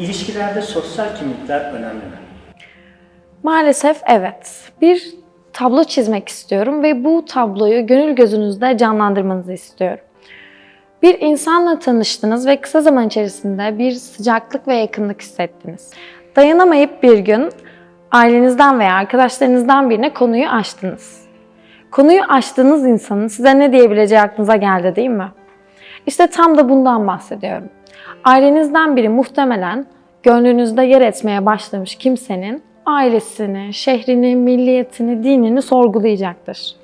İlişkilerde sosyal kimlikler önemli mi? Maalesef evet. Bir tablo çizmek istiyorum ve bu tabloyu gönül gözünüzde canlandırmanızı istiyorum. Bir insanla tanıştınız ve kısa zaman içerisinde bir sıcaklık ve yakınlık hissettiniz. Dayanamayıp bir gün ailenizden veya arkadaşlarınızdan birine konuyu açtınız. Konuyu açtığınız insanın size ne diyebileceği aklınıza geldi değil mi? İşte tam da bundan bahsediyorum. Ailenizden biri muhtemelen gönlünüzde yer etmeye başlamış kimsenin ailesini, şehrini, milliyetini, dinini sorgulayacaktır.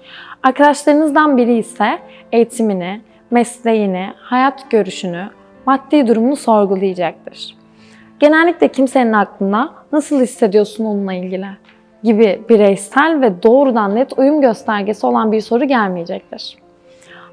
Arkadaşlarınızdan biri ise eğitimini, mesleğini, hayat görüşünü, maddi durumunu sorgulayacaktır. Genellikle kimsenin aklına nasıl hissediyorsun onunla ilgili gibi bireysel ve doğrudan net uyum göstergesi olan bir soru gelmeyecektir.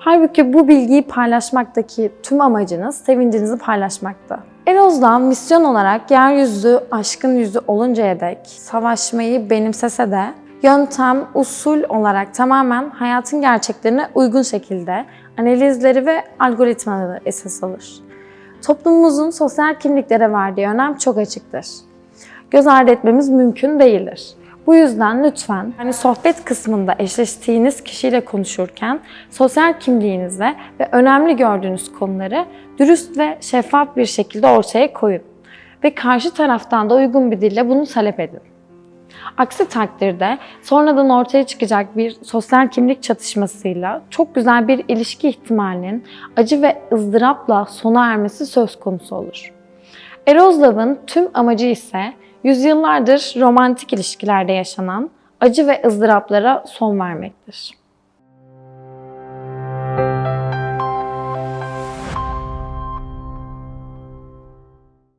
Halbuki bu bilgiyi paylaşmaktaki tüm amacınız sevincinizi paylaşmaktı. Eroz'da misyon olarak yeryüzü aşkın yüzü oluncaya dek savaşmayı benimsese de yöntem, usul olarak tamamen hayatın gerçeklerine uygun şekilde analizleri ve algoritmaları esas alır. Toplumumuzun sosyal kimliklere verdiği önem çok açıktır. Göz ardı etmemiz mümkün değildir. Bu yüzden lütfen hani sohbet kısmında eşleştiğiniz kişiyle konuşurken sosyal kimliğinize ve önemli gördüğünüz konuları dürüst ve şeffaf bir şekilde ortaya koyun ve karşı taraftan da uygun bir dille bunu talep edin. Aksi takdirde sonradan ortaya çıkacak bir sosyal kimlik çatışmasıyla çok güzel bir ilişki ihtimalinin acı ve ızdırapla sona ermesi söz konusu olur. Eros Love'ın tüm amacı ise yüzyıllardır romantik ilişkilerde yaşanan acı ve ızdıraplara son vermektir.